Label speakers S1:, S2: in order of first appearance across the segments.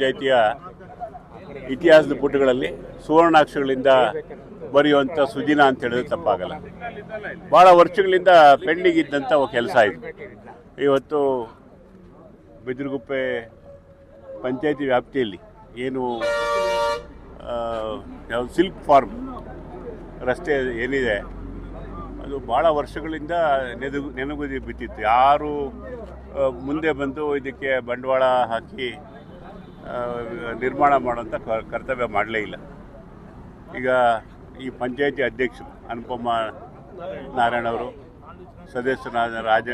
S1: ಪಂಚಾಯಿತಿಯ ಇತಿಹಾಸದ ಪುಟಗಳಲ್ಲಿ ಸುವರ್ಣಾಕ್ಷರಗಳಿಂದ ಬರೆಯುವಂಥ ಸುದಿನ ಅಂತ ಹೇಳಿದ್ರೆ ತಪ್ಪಾಗಲ್ಲ. ಭಾಳ ವರ್ಷಗಳಿಂದ ಪೆಂಡಿಂಗ್ ಇದ್ದಂಥ ಕೆಲಸ ಇದು. ಇವತ್ತು ಬಿದಿರುಗುಪ್ಪೆ ಪಂಚಾಯಿತಿ ವ್ಯಾಪ್ತಿಯಲ್ಲಿ ಏನು ಯಾವುದು ಸಿಲ್ಕ್ ಫಾರ್ಮ್ ರಸ್ತೆ ಏನಿದೆ, ಅದು ಭಾಳ ವರ್ಷಗಳಿಂದ ನೆನಗು, ನೆನಗುದಿ ಬಿದ್ದಿತ್ತು. ಯಾರು ಮುಂದೆ ಬಂದು ಇದಕ್ಕೆ ಬಂಡವಾಳ ಹಾಕಿ ನಿರ್ಮಾಣ ಮಾಡೋಂಥ ಕರ್ತವ್ಯ ಮಾಡಲೇ ಇಲ್ಲ. ಈಗ ಈ ಪಂಚಾಯತಿ ಅಧ್ಯಕ್ಷರು ಅನುಪಮ ನಾರಾಯಣ ಅವರು, ಸದಸ್ಯರಾದ ರಾಜ,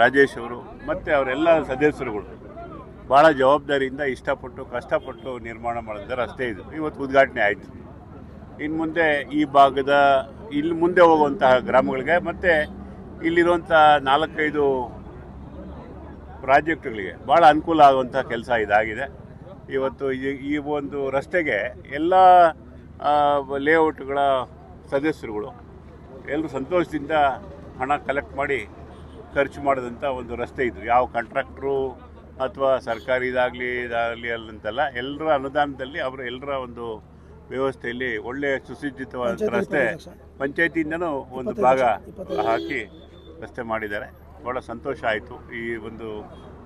S1: ರಾಜೇಶ್ ಅವರು ಮತ್ತು ಅವರೆಲ್ಲ ಸದಸ್ಯರುಗಳು ಭಾಳ ಜವಾಬ್ದಾರಿಯಿಂದ ಇಷ್ಟಪಟ್ಟು, ಕಷ್ಟಪಟ್ಟು ನಿರ್ಮಾಣ ಮಾಡಿದ ರಸ್ತೆ ಇದು. ಇವತ್ತು ಉದ್ಘಾಟನೆ ಆಯಿತು. ಇನ್ನು ಮುಂದೆ ಈ ಭಾಗದ ಇಲ್ಲಿ ಮುಂದೆ ಹೋಗುವಂತಹ ಗ್ರಾಮಗಳಿಗೆ ಮತ್ತು ಇಲ್ಲಿರುವಂಥ ನಾಲ್ಕೈದು ಪ್ರಾಜೆಕ್ಟ್ಗಳಿಗೆ ಭಾಳ ಅನುಕೂಲ ಆಗುವಂಥ ಕೆಲಸ ಇದಾಗಿದೆ. ಇವತ್ತು ಈ- ಈ ಒಂದು ರಸ್ತೆಗೆ ಎಲ್ಲ ಲೇಔಟ್ಗಳ ಸದಸ್ಯರುಗಳು ಎಲ್ಲರೂ ಸಂತೋಷದಿಂದ ಹಣ ಕಲೆಕ್ಟ್ ಮಾಡಿ ಖರ್ಚು ಮಾಡಿದಂಥ ಒಂದು ರಸ್ತೆ ಇದು. ಯಾವ ಕಾಂಟ್ರಾಕ್ಟ್ರು ಅಥವಾ ಸರ್ಕಾರಿ ಇದಾಗಲಿ ಇದಾಗಲಿ ಅಲ್ಲಂತಲ್ಲ ಎಲ್ಲರ ಅನುದಾನದಲ್ಲಿ ಅವರು ಎಲ್ಲರ ಒಂದು ವ್ಯವಸ್ಥೆಯಲ್ಲಿ ಒಳ್ಳೆಯ ಸುಸಜ್ಜಿತವಾದಂಥ ರಸ್ತೆ ಪಂಚಾಯತಿಯಿಂದನೂ ಒಂದು ಭಾಗ ಹಾಕಿ ರಸ್ತೆ ಮಾಡಿದ್ದಾರೆ. ಭಾಳ ಸಂತೋಷ ಆಯಿತು ಈ ಒಂದು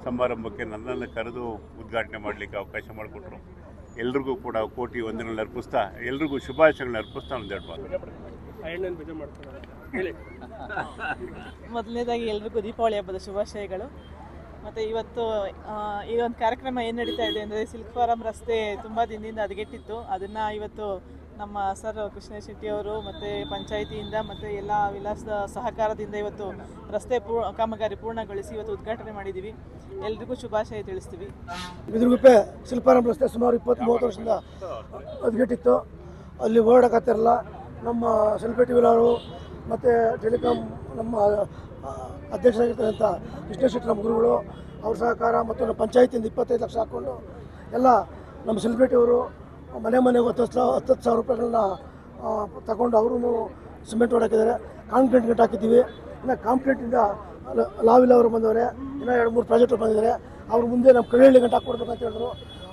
S1: ಸಮಾರಂಭಕ್ಕೆ ನನ್ನನ್ನು ಕರೆದು ಉದ್ಘಾಟನೆ ಮಾಡಲಿಕ್ಕೆ ಅವಕಾಶ ಮಾಡಿಕೊಟ್ರು. ಎಲ್ರಿಗೂ ಕೂಡ ಕೋಟಿ ವಂದನೆಗಳನ್ನ ಅರ್ಪಿಸ್ತಾ ಎಲ್ರಿಗೂ ಶುಭಾಶಯಗಳನ್ನ ಅರ್ಪಿಸ್ತಾ ಒಂದು ಎರಡು ಮಾತು.
S2: ಮೊದಲನೇದಾಗಿ ಎಲ್ರಿಗೂ ದೀಪಾವಳಿ ಹಬ್ಬದ ಶುಭಾಶಯಗಳು. ಮತ್ತು ಇವತ್ತು ಈ ಒಂದು ಕಾರ್ಯಕ್ರಮ ಏನು ನಡೀತಾ ಇದೆ ಅಂದರೆ ಸಿಲ್ಕ್ ಫಾರಂ ರಸ್ತೆ ತುಂಬ ದಿನದಿಂದ ಅದಗೆಟ್ಟಿತ್ತು ಅದನ್ನು ಇವತ್ತು ನಮ್ಮ ಸರ್ ಕೃಷ್ಣ ಶೆಟ್ಟಿಯವರು ಮತ್ತು ಪಂಚಾಯಿತಿಯಿಂದ ಮತ್ತು ಎಲ್ಲ ವಿಲಾಸದ ಸಹಕಾರದಿಂದ ಇವತ್ತು ರಸ್ತೆ ಕಾಮಗಾರಿ ಪೂರ್ಣಗೊಳಿಸಿ ಇವತ್ತು ಉದ್ಘಾಟನೆ ಮಾಡಿದ್ದೀವಿ. ಎಲ್ರಿಗೂ ಶುಭಾಶಯ ತಿಳಿಸ್ತೀವಿ.
S3: ಬಿದ್ರಗುಪ್ಪೆ ಶಿಲ್ಪಾರಾಮ್ ರಸ್ತೆ ಸುಮಾರು ಇಪ್ಪತ್ತು ಮೂವತ್ತು ವರ್ಷದಿಂದ ಅದ್ಗೆಟ್ಟಿತ್ತು. ಅಲ್ಲಿ ಓಡಾಡಕತ್ತಿರಲ್ಲ ನಮ್ಮ ಸೆಲ್ಪೇಟಿ ವಿಲಾರು ಮತ್ತು ಟೆಲಿಕಾಮ್ ನಮ್ಮ ಅಧ್ಯಕ್ಷರಾಗಿರ್ತಕ್ಕಂಥ ಕೃಷ್ಣ ಶೆಟ್ಟಿ ನಮ್ಮ ಗುರುಗಳು, ಅವ್ರ ಸಹಕಾರ ಮತ್ತು ನಮ್ಮ ಪಂಚಾಯತಿಯಿಂದ ಇಪ್ಪತ್ತೈದು ಲಕ್ಷ ಹಾಕ್ಕೊಂಡು ಎಲ್ಲ ನಮ್ಮ ಸೆಲೆಬ್ರಿಟಿಯವರು ಮನೆ ಮನೆಗೆ ಹತ್ತು ಸಾವಿರ ಹತ್ತು ಸಾವಿರ ರೂಪಾಯಿಗಳನ್ನ ತಗೊಂಡು ಅವರು ಸಿಮೆಂಟ್ ಹೊಡಾಕಿದ್ದಾರೆ. ಕಾಂಕ್ರೀಟ್ ಗಂಟು ಹಾಕಿದ್ದೀವಿ. ಇನ್ನು ಕಾಂಕ್ರೀಟಿಂದ ಲಾವಿಲ್ ಅವರು ಬಂದವರೆ, ಇನ್ನೂ ಎರಡು ಮೂರು ಪ್ರಾಜೆಕ್ಟ್ ಬಂದಿದ್ದಾರೆ. ಅವ್ರ ಮುಂದೆ ನಮ್ಮ ಕಳ್ಳಹಳ್ಳಿ ಗಂಟು ಹಾಕ್ಕೊಡ್ಬೇಕು ಅಂತ ಹೇಳಿದ್ರು.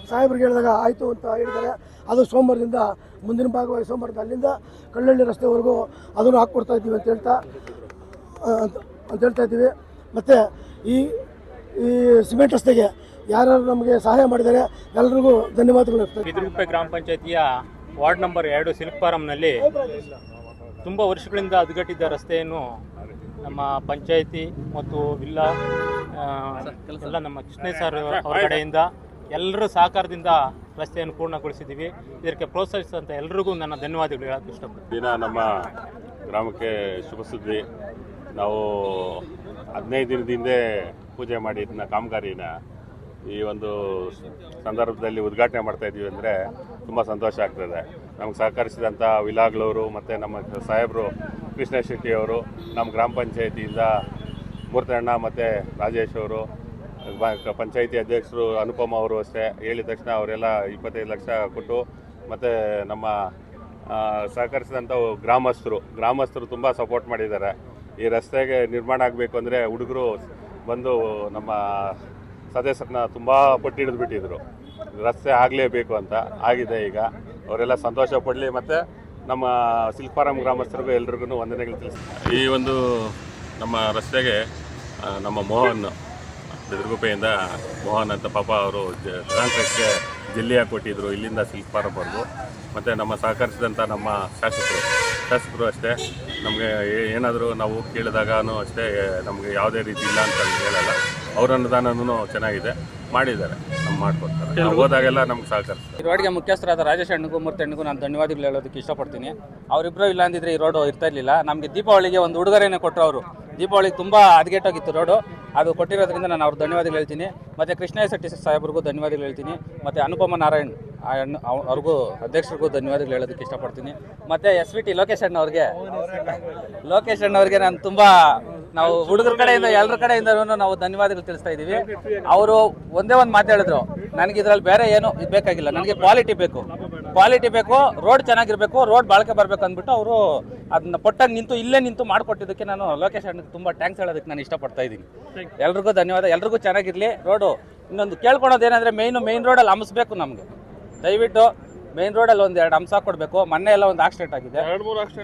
S3: ಸಾಹೇಬ್ರಿಗೆ ಹೇಳಿದಾಗ ಆಯಿತು ಅಂತ ಹೇಳಿದ್ದಾರೆ. ಅದು ಸೋಮವಾರದಿಂದ, ಮುಂದಿನ ಭಾಗವಾಗಿ ಸೋಮವಾರದ ಅಲ್ಲಿಂದ ಕಳ್ಳಹಳ್ಳಿ ರಸ್ತೆವರೆಗೂ ಅದನ್ನು ಹಾಕ್ಕೊಡ್ತಾ ಇದ್ದೀವಿ ಅಂತ ಹೇಳ್ತಾ ಅಂತ ಅಂತ ಹೇಳ್ತಾ ಇದ್ದೀವಿ. ಮತ್ತು ಈ ಈ ಸಿಮೆಂಟ್ ರಸ್ತೆಗೆ ಯಾರ್ಯಾರು ನಮಗೆ ಸಹಾಯ ಮಾಡಿದ್ದಾರೆ ಎಲ್ಲರಿಗೂ ಧನ್ಯವಾದಗಳು. ಇದ್ದೀನಿ.
S4: ಗ್ರಾಮ ಪಂಚಾಯತಿಯ ವಾರ್ಡ್ ನಂಬರ್ ಎರಡು ಸಿಲ್ಕ್ ಫಾರಂನಲ್ಲಿ ತುಂಬ ವರ್ಷಗಳಿಂದ ಅದ್ಗಟ್ಟಿದ್ದ ರಸ್ತೆಯನ್ನು ನಮ್ಮ ಪಂಚಾಯಿತಿ ಮತ್ತು ವಿಲ್ಲಾ ಎಲ್ಲ ನಮ್ಮ ಕೃಷ್ಣ ಸರ್ ಅವರ ಕಡೆಯಿಂದ ಎಲ್ಲರೂ ಸಹಕಾರದಿಂದ ರಸ್ತೆಯನ್ನು ಪೂರ್ಣಗೊಳಿಸಿದ್ದೀವಿ. ಇದಕ್ಕೆ ಪ್ರೋತ್ಸಾಹಿಸಿದಂಥ ಎಲ್ರಿಗೂ ನನ್ನ ಧನ್ಯವಾದಗಳು ಹೇಳಕ್ಕೆ ಇಷ್ಟಪಡ್ತೀನಿ.
S1: ದಿನ ನಮ್ಮ ಗ್ರಾಮಕ್ಕೆ ಶುಭ ಸುದ್ದಿ. ನಾವು ಹದಿನೈದು ದಿನದಿಂದ ಪೂಜೆ ಮಾಡಿ ಇದನ್ನ ಕಾಮಗಾರಿನ ಈ ಒಂದು ಸಂದರ್ಭದಲ್ಲಿ ಉದ್ಘಾಟನೆ ಮಾಡ್ತಾ ಇದ್ದೀವಿ ಅಂದರೆ ತುಂಬ ಸಂತೋಷ ಆಗ್ತದೆ. ನಮ್ಗೆ ಸಹಕರಿಸಿದಂಥ ವಿಲಾಗ್ಲವರು ಮತ್ತು ನಮ್ಮ ಸಾಹೇಬರು ಕೃಷ್ಣ ಶೆಟ್ಟಿಯವರು ನಮ್ಮ ಗ್ರಾಮ ಪಂಚಾಯತಿಯಿಂದ ಮೂರ್ತಣ್ಣ ಮತ್ತು ರಾಜೇಶ್ ಅವರು ಪಂಚಾಯಿತಿ ಅಧ್ಯಕ್ಷರು ಅನುಪಮ ಅವರು ಅಷ್ಟೇ. ಹೇಳಿದ ತಕ್ಷಣ ಅವರೆಲ್ಲ ಇಪ್ಪತ್ತೈದು ಲಕ್ಷ ಕೊಟ್ಟು ಮತ್ತು ನಮ್ಮ ಸಹಕರಿಸಿದಂಥ ಗ್ರಾಮಸ್ಥರು ಗ್ರಾಮಸ್ಥರು ತುಂಬ ಸಪೋರ್ಟ್ ಮಾಡಿದ್ದಾರೆ. ಈ ರಸ್ತೆಗೆ ನಿರ್ಮಾಣ ಆಗಬೇಕು ಅಂದರೆ ಹುಡುಗರು ಬಂದು ನಮ್ಮ ಸದಸ್ಯರನ್ನ ತುಂಬ ಪಟ್ಟಿ ಹಿಡಿದು ಬಿಟ್ಟಿದ್ರು. ರಸ್ತೆ ಆಗಲೇಬೇಕು ಅಂತ ಆಗಿದೆ ಈಗ. ಅವರೆಲ್ಲ ಸಂತೋಷ ಪಡಲಿ ಮತ್ತು ನಮ್ಮ ಸಿಲ್ಕ್ ಫಾರಂ ಗ್ರಾಮಸ್ಥರಿಗೂ ಎಲ್ರಿಗೂ ವಂದನೆಗಳು ತಿಳಿಸ್ತಾರೆ ಈ ಒಂದು ನಮ್ಮ ರಸ್ತೆಗೆ ನಮ್ಮ ಮೋಹನ್, ಬೆದರ್ಗುಪ್ಪೆಯಿಂದ ಮೋಹನ್ ಅಂತ ಪಾಪ ಅವರು ಕಾಂಗ್ರೆಸ್ಗೆ ಜಿಲ್ಲೆಯ ಕೊಟ್ಟಿದ್ದರು ಇಲ್ಲಿಂದ ಸಿಲ್ಕ್ ಫಾರಮ್ವರೆಗೂ ಮತ್ತು ನಮ್ಮ ಸಹಕರಿಸಿದಂಥ ನಮ್ಮ ಶಾಸಕರು ಶಾಸಕರು ಅಷ್ಟೇ. ನಮಗೆ ಏನಾದರೂ ನಾವು ಕೇಳಿದಾಗೂ ಅಷ್ಟೇ ನಮಗೆ ಯಾವುದೇ ರೀತಿ ಇಲ್ಲ ಅಂತ ಹೇಳಲ್ಲ. ಅವ್ರ ಅನುದಾನನೂ ಚೆನ್ನಾಗಿದೆ. ಮಾಡಿದ್ದಾರೆ. ಮಾಡಿಕೊಡ್ತಾರೆ. ಹೋದಾಗೆಲ್ಲ ನಮ್ಗೆ ಸಹಕರಿಸ್ತಾರೆ.
S5: ಈ ರೋಡ್ಗೆ ಮುಖ್ಯಸ್ಥರಾದ ರಾಜೇಶ್ ಅಣ್ಣಗೂ ಮೂರ್ತಿ ಅಣ್ಣಗೂ ನಾನು ಧನ್ಯವಾದಗಳು ಹೇಳೋದಕ್ಕೆ ಇಷ್ಟಪಡ್ತೀನಿ. ಅವರಿಬ್ಬರು ಇಲ್ಲ ಅಂದಿದ್ರೆ ಈ ರೋಡು ಇರ್ತಾ ಇರಲಿಲ್ಲ. ನಮಗೆ ದೀಪಾವಳಿಗೆ ಒಂದು ಉಡುಗೊರೆನೇ ಕೊಟ್ಟರು ಅವರು. ದೀಪಾವಳಿಗೆ ತುಂಬ ಹದಗೆಟ್ಟೋಗಿತ್ತು ರೋಡು. ಅದು ಕೊಟ್ಟಿರೋದ್ರಿಂದ ನಾನು ಅವ್ರು ಧನ್ಯವಾದಗಳು ಹೇಳ್ತೀನಿ. ಮತ್ತು ಕೃಷ್ಣ ಶೆಟ್ಟಿ ಸಾಹೇಬ್ರಿಗೂ ಧನ್ಯವಾದಗಳು ಹೇಳ್ತೀನಿ. ಮತ್ತು ಅನುಪಮ ನಾರಾಯಣ್ ಅವ್ರಿಗೂ ಅಧ್ಯಕ್ಷರಿಗೂ ಧನ್ಯವಾದಗಳು ಹೇಳೋದಕ್ಕೆ ಇಷ್ಟಪಡ್ತೀನಿ. ಮತ್ತು ಎಸ್ ವಿ ಟಿ ಲೋಕೇಶ್ ಅಣ್ಣ ಅವ್ರಿಗೆ ಲೋಕೇಶ್ ಅಣ್ಣ ಅವ್ರಿಗೆ ನಾನು ತುಂಬ ನಾವು ಹುಡುಗರ ಕಡೆಯಿಂದ ಎಲ್ಲರ ಕಡೆಯಿಂದ ನಾವು ಧನ್ಯವಾದಗಳು ತಿಳಿಸ್ತಾ ಇದೀವಿ ಅವರು ಒಂದೇ ಒಂದು ಮಾತು ಹೇಳಿದ್ರು, ನನಗೆ ಇದ್ರಲ್ಲಿ ಬೇರೆ ಏನು ಬೇಕಾಗಿಲ್ಲ. ನನಗೆ ಕ್ವಾಲಿಟಿ ಬೇಕು. ಕ್ವಾಲಿಟಿ ಬೇಕು ರೋಡ್ ಚೆನ್ನಾಗಿರ್ಬೇಕು ರೋಡ್ ಬಾಳ್ಕೆ ಬರ್ಬೇಕು ಅಂದ್ಬಿಟ್ಟು ಅವರು ಅದನ್ನ ಪೊಟ್ಟಾಗಿ ನಿಂತು, ಇಲ್ಲೇ ನಿಂತು ಮಾಡಿಕೊಟ್ಟಿದ್ದಕ್ಕೆ ನಾನು ಲೋಕೇಶ್ ಅಣ್ಣಗೆ ತುಂಬ ಟ್ಯಾಂಕ್ಸ್ ಹೇಳೋದಕ್ಕೆ ನಾನು ಇಷ್ಟಪಡ್ತಾ ಇದ್ದೀನಿ. ಎಲ್ರಿಗೂ ಧನ್ಯವಾದ. ಎಲ್ರಿಗೂ ಚೆನ್ನಾಗಿರಲಿ. ರೋಡು ಇನ್ನೊಂದು ಕೇಳ್ಕೊಳೋದೇನೆಂದರೆ ಮೇಯ್ನು ಮೇಯ್ನ್ ರೋಡಲ್ಲಿ ಹಂಸ್ಬೇಕು ನಮಗೆ. ದಯವಿಟ್ಟು ಮೇಯ್ನ್ ರೋಡಲ್ಲಿ ಒಂದು ಎರಡು ಹಂಸ ಕೊಡಬೇಕು. ಮೊನ್ನೆ ಎಲ್ಲ ಒಂದು ಆಕ್ಸಿಡೆಂಟ್ ಆಗಿದೆ.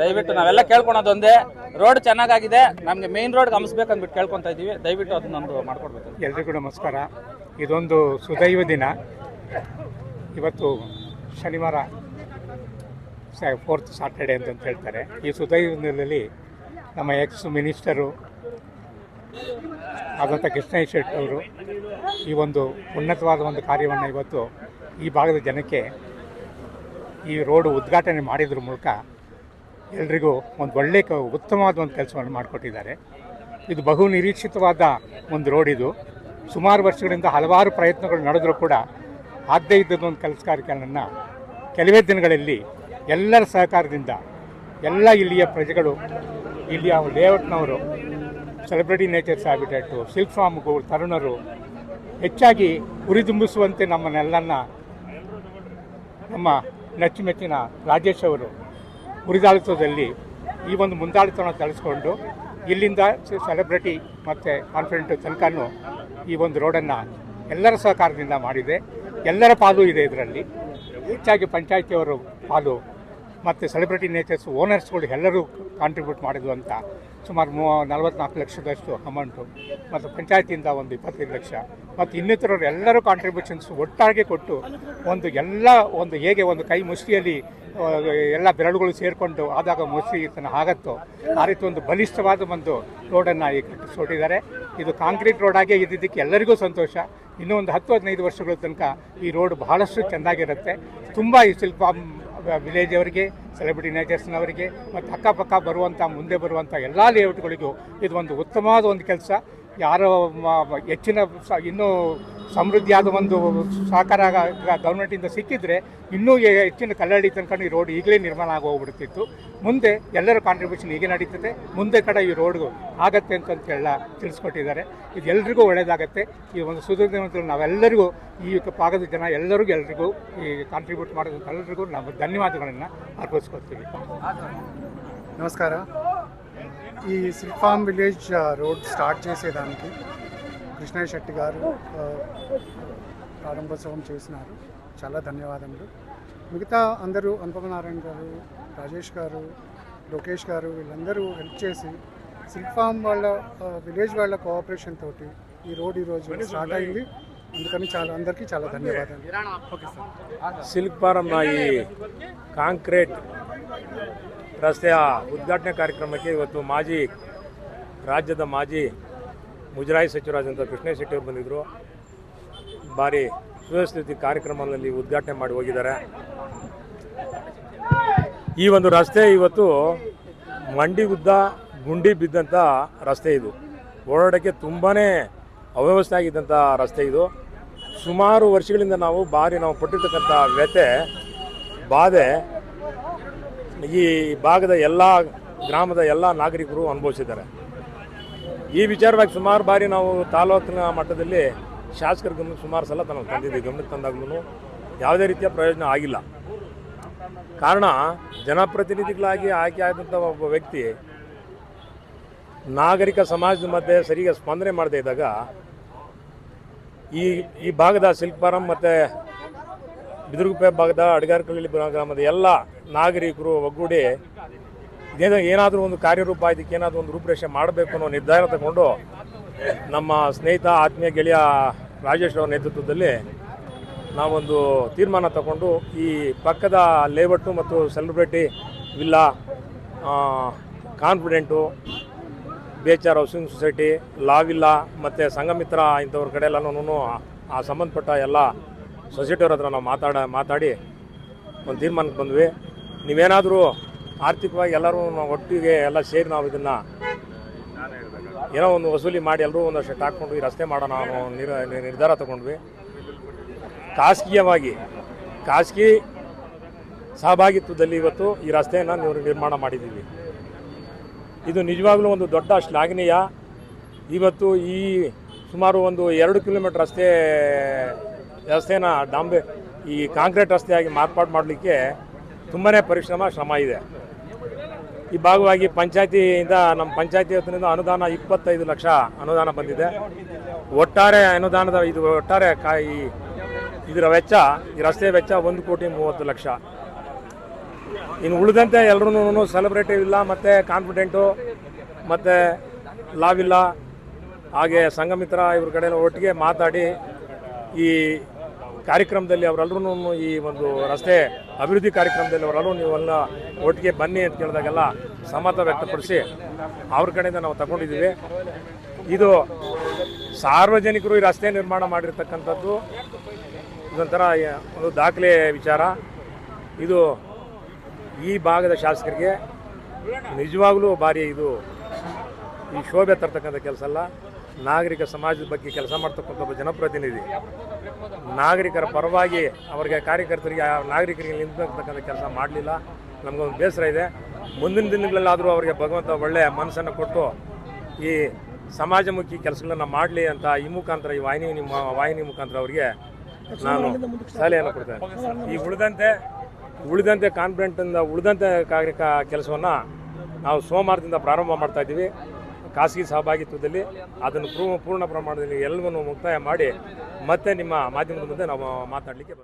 S5: ದಯವಿಟ್ಟು ನಾವೆಲ್ಲ ಕೇಳ್ಕೊಳೋದು ಒಂದೇ. ರೋಡ್ ಚೆನ್ನಾಗಿದೆ ನಮಗೆ ಮೇನ್ ರೋಡ್ಗೆ ಹಂಸ್ಬೇಕು ಅಂದ್ಬಿಟ್ಟು ಕೇಳ್ಕೊತಾ ಇದ್ದೀವಿ ದಯವಿಟ್ಟು ಅದನ್ನೊಂದು ಮಾಡ್ಕೊಡ್ಬೇಕು.
S6: ಎಲ್ರಿಗೂ ನಮಸ್ಕಾರ. ಇದೊಂದು ಸುದೈವ ದಿನ. ಇವತ್ತು ಶನಿವಾರ ಫೋರ್ತ್ ಸಾಟರ್ಡೆ ಅಂತ ಹೇಳ್ತಾರೆ. ಈ ಸುದೈವ ದಿನದಲ್ಲಿ ನಮ್ಮ ಎಕ್ಸ್ ಮಿನಿಸ್ಟರು ಆದಂಥ ಕೃಷ್ಣ ಶೆಟ್ಟಿ ಅವರು ಈ ಒಂದು ಉನ್ನತವಾದ ಒಂದು ಕಾರ್ಯವನ್ನು ಇವತ್ತು ಈ ಭಾಗದ ಜನಕ್ಕೆ ಈ ರೋಡು ಉದ್ಘಾಟನೆ ಮಾಡಿದ್ರ ಮೂಲಕ ಎಲ್ರಿಗೂ ಒಂದು ಒಳ್ಳೆ ಉತ್ತಮವಾದ ಒಂದು ಕೆಲಸವನ್ನು ಮಾಡಿಕೊಟ್ಟಿದ್ದಾರೆ. ಇದು ಬಹು ನಿರೀಕ್ಷಿತವಾದ ಒಂದು ರೋಡ್ ಇದು. ಸುಮಾರು ವರ್ಷಗಳಿಂದ ಹಲವಾರು ಪ್ರಯತ್ನಗಳು ನಡೆದರೂ ಕೂಡ ಆದ್ಯ ಇದ್ದದ್ದು ಒಂದು ಕೆಲಸ ಕಾರ್ಯಗಳನ್ನು ಕೆಲವೇ ದಿನಗಳಲ್ಲಿ ಎಲ್ಲರ ಸಹಕಾರದಿಂದ ಎಲ್ಲ ಇಲ್ಲಿಯ ಪ್ರಜೆಗಳು, ಇಲ್ಲಿಯ ಲೇಔಟ್ನವರು ಸೆಲೆಬ್ರಿಟಿ ನೇಚರ್ಸ್ ಹ್ಯಾಬಿಟೇಟು ಸಿಲ್ಕ್ ಫಾರ್ಮ್ಗಳು ತರುಣರು ಹೆಚ್ಚಾಗಿ ಉರಿದುಂಬಿಸುವಂತೆ ನಮ್ಮನ್ನೆಲ್ಲನ್ನ ನಮ್ಮ ನಚ್ಚುಮೆಚ್ಚಿನ ರಾಜೇಶ್ ಅವರು ಉರಿದಾಳಿತದಲ್ಲಿ ಈ ಒಂದು ಮುಂದಾಳಿತವನ್ನು ತಳಿಸ್ಕೊಂಡು ಇಲ್ಲಿಂದ ಸೆಲೆಬ್ರಿಟಿ ಮತ್ತು ಕಾನ್ಫಿಡೆಂಟ್ ತನಕನೂ ಈ ಒಂದು ರೋಡನ್ನು ಎಲ್ಲರ ಸಹಕಾರದಿಂದ ಮಾಡಿದೆ. ಎಲ್ಲರ ಪಾಲು ಇದೆ ಇದರಲ್ಲಿ. ಹೆಚ್ಚಾಗಿ ಪಂಚಾಯತಿಯವರು ಪಾಲು, ಮತ್ತು ಸೆಲೆಬ್ರಿಟಿ ನೇಚರ್ಸ್ ಓನರ್ಸ್ಗಳು ಎಲ್ಲರೂ ಕಾಂಟ್ರಿಬ್ಯೂಟ್ ಮಾಡಿದ್ವು ಅಂತ ಸುಮಾರು ಮೂ ನಲವತ್ತ್ನಾಲ್ಕು ಲಕ್ಷದಷ್ಟು ಅಮೌಂಟು ಮತ್ತು ಪಂಚಾಯತಿಯಿಂದ ಒಂದು ಇಪ್ಪತ್ತೈದು ಲಕ್ಷ ಮತ್ತು ಇನ್ನಿತರರು ಎಲ್ಲರೂ ಕಾಂಟ್ರಿಬ್ಯೂಷನ್ಸ್ ಒಟ್ಟಾಗಿ ಕೊಟ್ಟು ಒಂದು ಎಲ್ಲ ಒಂದು ಹೇಗೆ ಒಂದು ಕೈ ಮುಷ್ಟಿಯಲ್ಲಿ ಎಲ್ಲ ಬೆರಳುಗಳು ಸೇರಿಕೊಂಡು ಆದಾಗ ಮುಷ್ಟಿ ಇತನ ಆಗತ್ತೋ ಆ ರೀತಿ ಒಂದು ಬಲಿಷ್ಠವಾದ ಒಂದು ರೋಡನ್ನು ಈ ಕಟ್ಟಿಸ್ಕೊಟ್ಟಿದ್ದಾರೆ ಇದು ಕಾಂಕ್ರೀಟ್ ರೋಡಾಗೆ ಇದ್ದಿದ್ದಕ್ಕೆ ಎಲ್ಲರಿಗೂ ಸಂತೋಷ. ಇನ್ನೂ ಒಂದು ಹತ್ತು, ಹದಿನೈದು ವರ್ಷಗಳ ತನಕ ಈ ರೋಡ್ ಬಹಳಷ್ಟು ಚೆನ್ನಾಗಿರುತ್ತೆ. ತುಂಬ ಈ ಶಿಲ್ಪ ವಿಲೇಜ್ ಅವರಿಗೆ ಸೆಲೆಬ್ರಿಟಿ ನೇಚರ್ಸ್ನವರಿಗೆ ಮತ್ತು ಅಕ್ಕಪಕ್ಕ ಬರುವಂಥ ಮುಂದೆ ಬರುವಂಥ ಎಲ್ಲ ಲೇಔಟ್ಗಳಿಗೂ ಇದು ಒಂದು ಉತ್ತಮವಾದ ಒಂದು ಕೆಲಸ. ಯಾರು ಹೆಚ್ಚಿನ ಇನ್ನೂ ಸಮೃದ್ಧಿಯಾದ ಒಂದು ಸಹಕಾರ ಗೌರ್ಮೆಂಟಿಂದ ಸಿಕ್ಕಿದ್ರೆ ಇನ್ನೂ ಹೆಚ್ಚಿನ ಕಲ್ಲಡಿ ತನಕ ಈ ರೋಡ್ ಈಗಲೇ ನಿರ್ಮಾಣ ಆಗಿ ಹೋಗ್ಬಿಡ್ತಿತ್ತು. ಮುಂದೆ ಎಲ್ಲರ ಕಾಂಟ್ರಿಬ್ಯೂಷನ್ ಹೀಗೆ ನಡೀತದೆ. ಮುಂದೆ ಕಡೆ ಈ ರೋಡ್ ಆಗತ್ತೆ ಅಂತಂತೆಲ್ಲ ತಿಳಿಸ್ಕೊಟ್ಟಿದ್ದಾರೆ. ಇದು ಎಲ್ಲರಿಗೂ ಒಳ್ಳೆಯದಾಗತ್ತೆ ಈ ಒಂದು ಸುದೀರ್ಘ ನಾವೆಲ್ಲರಿಗೂ ಈ ಭಾಗದ ಜನ ಎಲ್ಲರಿಗೂ ಎಲ್ರಿಗೂ ಈ ಕಾಂಟ್ರಿಬ್ಯೂಟ್ ಮಾಡೋದಂತ ಎಲ್ಲರಿಗೂ ನಾವು ಧನ್ಯವಾದಗಳನ್ನು ಅರ್ಪಿಸ್ಕೊಡ್ತೀವಿ
S7: ನಮಸ್ಕಾರ. ఈ సిల్ఫామ్ విలేజ్ రోడ్ స్టార్ట్ చేసేదానికి కృష్ణయ్య శెట్టి గారు ప్రారంభోత్సవం చేసినారు. చాలా ధన్యవాదములు. మిగతా అందరూ అనుపమనారాయణ గారు రాజేష్ గారు లోకేష్ గారు వీళ్ళందరూ హెల్ప్ చేసి సిల్ఫామ్ వాళ్ళ విలేజ్ వాళ్ళ కోఆపరేషన్ తోటి ఈ రోడ్ ఈరోజు స్టార్ట్ అయింది. అందుకని చాలా అందరికీ చాలా ధన్యవాదాలు.
S8: సిల్క్ ఫారం కాంక్రీట్ ರಸ್ತೆಯ ಉದ್ಘಾಟನೆ ಕಾರ್ಯಕ್ರಮಕ್ಕೆ ಇವತ್ತು ಮಾಜಿ ರಾಜ್ಯದ ಮಾಜಿ ಮುಜರಾಯಿ ಸಚಿವರಾದಂಥ ಕೃಷ್ಣೇಶ್ ಶೆಟ್ಟಿ ಅವರು ಬಂದಿದ್ದರು ಭಾರಿ ಸುವ್ಯವಸ್ಥಿತ ಕಾರ್ಯಕ್ರಮದಲ್ಲಿ ಉದ್ಘಾಟನೆ ಮಾಡಿ ಹೋಗಿದ್ದಾರೆ. ಈ ಒಂದು ರಸ್ತೆ ಇವತ್ತು ಮಂಡಿ ಉದ್ದ ಗುಂಡಿ ಬಿದ್ದಂಥ ರಸ್ತೆ ಇದು. ಓಡಾಡೋಕ್ಕೆ ತುಂಬಾ ಅವ್ಯವಸ್ಥೆ ಆಗಿದ್ದಂಥ ರಸ್ತೆ ಇದು. ಸುಮಾರು ವರ್ಷಗಳಿಂದ ನಾವು ಭಾರಿ ನಾವು ಪಟ್ಟಿರ್ತಕ್ಕಂಥ ವ್ಯತೆ ಬಾಧೆ ಈ ಭಾಗದ ಎಲ್ಲ ಗ್ರಾಮದ ಎಲ್ಲ ನಾಗರಿಕರು ಅನುಭವಿಸಿದ್ದಾರೆ. ಈ ವಿಚಾರವಾಗಿ ಸುಮಾರು ಬಾರಿ ನಾವು ತಾಲೂಕಿನ ಮಟ್ಟದಲ್ಲಿ ಶಾಸಕರ ಗಮನಕ್ಕೆ ಸುಮಾರು ಸಲ ನಾವು ತಂದಿದ್ದೀವಿ ಗಮನಕ್ಕೆ ತಂದಾಗ್ಲೂ ಯಾವುದೇ ರೀತಿಯ ಪ್ರಯೋಜನ ಆಗಿಲ್ಲ. ಕಾರಣ ಜನಪ್ರತಿನಿಧಿಗಳಾಗಿ ಆಯ್ಕೆ ಆದಂಥ ಒಬ್ಬ ವ್ಯಕ್ತಿ ನಾಗರಿಕ ಸಮಾಜದ ಮಧ್ಯೆ ಸರಿಯಾಗಿ ಸ್ಪಂದನೆ ಮಾಡದೇ ಇದ್ದಾಗ ಈ ಈ ಭಾಗದ ಫಾರಂ ಮತ್ತು ಬಿದಿರುಗುಪ್ಪೆ ಭಾಗದ ಅಡ್ಗಾರ್ಕಳ್ಳಿ ಗ್ರಾಮದ ಎಲ್ಲ ನಾಗರಿಕರು ಒಗ್ಗೂಡಿ ಏನಾದರೂ ಒಂದು ಕಾರ್ಯರೂಪ ಇದಕ್ಕೆ ಏನಾದರೂ ಒಂದು ರೂಪರೇಷೆ ಮಾಡಬೇಕು ಅನ್ನೋ ನಿರ್ಧಾರ ತಗೊಂಡು ನಮ್ಮ ಸ್ನೇಹಿತ, ಆತ್ಮೀಯ ಗೆಳೆಯ ರಾಜೇಶ್ ಅವರ ನೇತೃತ್ವದಲ್ಲಿ ನಾವೊಂದು ತೀರ್ಮಾನ ತಗೊಂಡು ಈ ಪಕ್ಕದ ಲೇಔಟು ಮತ್ತು celebrity villa confident B H R housing society, la villa ಮತ್ತು ಸಂಘಮಿತ್ರ ಇಂಥವ್ರ ಕಡೆ ಎಲ್ಲನೂ ಆ ಸಂಬಂಧಪಟ್ಟ ಎಲ್ಲ ಸೊಸೈಟಿಯವ್ರ ಹತ್ರ ನಾವು ಮಾತಾಡ, ಮಾತಾಡಿ ಒಂದು ತೀರ್ಮಾನಕ್ಕೆ ಬಂದ್ವಿ. ನೀವೇನಾದರೂ ಆರ್ಥಿಕವಾಗಿ ಎಲ್ಲರೂ ನಾವು ಒಟ್ಟಿಗೆ ಎಲ್ಲ ಸೇರಿ ನಾವು ಇದನ್ನು ಏನೋ ಒಂದು ವಸೂಲಿ ಮಾಡಿ ಎಲ್ಲರೂ ಒಂದಷ್ಟು ಹಾಕ್ಕೊಂಡು ಈ ರಸ್ತೆ ಮಾಡೋಣ ನಾವು ನಿರ್, ನಿರ್ಧಾರ ತಗೊಂಡ್ವಿ. ಖಾಸಗಿಯವಾಗಿ, ಖಾಸಗಿ ಸಹಭಾಗಿತ್ವದಲ್ಲಿ ಇವತ್ತು ಈ ರಸ್ತೆಯನ್ನು ನೀವು ನಿರ್ಮಾಣ ಮಾಡಿದ್ದೀವಿ. ಇದು ನಿಜವಾಗ್ಲೂ ಒಂದು ದೊಡ್ಡ ಶ್ಲಾಘನೀಯ. ಇವತ್ತು ಈ ಸುಮಾರು ಒಂದು ಎರಡು ಕಿಲೋಮೀಟರ್ ರಸ್ತೆ ರಸ್ತೆನ ಡಾಂಬೆ ಈ ಕಾಂಕ್ರೀಟ್ ರಸ್ತೆಯಾಗಿ ಮಾರ್ಪಾಡು ಮಾಡಲಿಕ್ಕೆ ತುಂಬಾ ಪರಿಶ್ರಮ, ಶ್ರಮ ಇದೆ. ಈ ಭಾಗವಾಗಿ ಪಂಚಾಯತಿಯಿಂದ, ನಮ್ಮ ಪಂಚಾಯತಿ ವತಿಯಿಂದ ಅನುದಾನ ಇಪ್ಪತ್ತೈದು ಲಕ್ಷ ಅನುದಾನ ಬಂದಿದೆ. ಒಟ್ಟಾರೆ ಅನುದಾನದ ಇದು ಒಟ್ಟಾರೆ ಕಾ ಈ ಇದರ ವೆಚ್ಚ, ಈ ರಸ್ತೆ ವೆಚ್ಚ ಒಂದು ಕೋಟಿ ಮೂವತ್ತು ಲಕ್ಷ. ಇನ್ನು ಉಳಿದಂತೆ ಎಲ್ಲರೂ ಸೆಲೆಬ್ರೇಟಿವ್ ಇಲ್ಲ, ಮತ್ತು ಕಾನ್ಫಿಡೆಂಟು ಮತ್ತು ಲಾವಿಲ್ಲ ಹಾಗೆ ಸಂಘಮಿತ್ರ ಇವ್ರ ಕಡೆ ಒಟ್ಟಿಗೆ ಮಾತಾಡಿ ಈ ಕಾರ್ಯಕ್ರಮದಲ್ಲಿ ಅವರೆಲ್ಲರೂ ಈ ಒಂದು ರಸ್ತೆ ಅಭಿವೃದ್ಧಿ ಕಾರ್ಯಕ್ರಮದಲ್ಲಿ ಅವರೆಲ್ಲರೂ ನೀವೆಲ್ಲ ಒಟ್ಟಿಗೆ ಬನ್ನಿ ಅಂತ ಕೇಳಿದಾಗೆಲ್ಲ ಸಮ್ಮತ ವ್ಯಕ್ತಪಡಿಸಿ ಅವ್ರ ಕಡೆಯಿಂದ ನಾವು ತಗೊಂಡಿದ್ದೀವಿ. ಇದು ಸಾರ್ವಜನಿಕರು ಈ ರಸ್ತೆ ನಿರ್ಮಾಣ ಮಾಡಿರ್ತಕ್ಕಂಥದ್ದು ಇದೊಂಥರ ಒಂದು ದಾಖಲೆ ವಿಚಾರ. ಇದು ಈ ಭಾಗದ ಶಾಸಕರಿಗೆ ನಿಜವಾಗ್ಲೂ ಭಾರಿ ಇದು ಈ ಶೋಭೆ ತರ್ತಕ್ಕಂಥ ಕೆಲಸ ಅಲ್ಲ. ನಾಗರಿಕ ಸಮಾಜದ ಬಗ್ಗೆ ಕೆಲಸ ಮಾಡ್ತಕ್ಕಂಥ ಒಬ್ಬ ಜನಪ್ರತಿನಿಧಿ. ನಾಗರಿಕರ ಪರವಾಗಿ ಅವರಿಗೆ ಕಾರ್ಯಕರ್ತರಿಗೆ, ಆ ನಾಗರಿಕರಿಗೆ ನಿಂತಕ್ಕಂಥ ಕೆಲಸ ಮಾಡಲಿಲ್ಲ. ನಮಗೊಂದು ಬೇಸರ ಇದೆ. ಮುಂದಿನ ದಿನಗಳಲ್ಲಾದರೂ ಅವರಿಗೆ ಭಗವಂತ ಒಳ್ಳೆಯ ಮನಸ್ಸನ್ನು ಕೊಟ್ಟು ಈ ಸಮಾಜಮುಖಿ ಕೆಲಸಗಳನ್ನು ಮಾಡಲಿ ಅಂತ ಈ ಮುಖಾಂತರ, ಈ ವಾಹಿನಿ ನಿಮ್ಮ ವಾಹಿನಿ ಮುಖಾಂತರ ಅವರಿಗೆ ನಾನು ಸಲಹೆಯನ್ನು ಕೊಡ್ತೇನೆ. ಈ ಉಳಿದಂತೆ ಉಳಿದಂತೆ ಕಾನ್ಫಿಡೆಂಟಿಂದ ಉಳಿದಂತೆ ಕಾರ್ಯ ಕೆಲಸವನ್ನು ನಾವು ಸೋಮವಾರದಿಂದ ಪ್ರಾರಂಭ ಮಾಡ್ತಾ ಇದ್ದೀವಿ. ಖಾಸಗಿ ಸಹಭಾಗಿತ್ವದಲ್ಲಿ ಅದನ್ನು ಪೂರ್ಣ ಪ್ರಮಾಣದಲ್ಲಿ ಎಲ್ಲವನ್ನು ಮುಕ್ತಾಯ ಮಾಡಿ ಮತ್ತೆ ನಿಮ್ಮ ಮಾಧ್ಯಮದ ಮುಂದೆ ನಾವು ಮಾತಾಡಲಿಕ್ಕೆ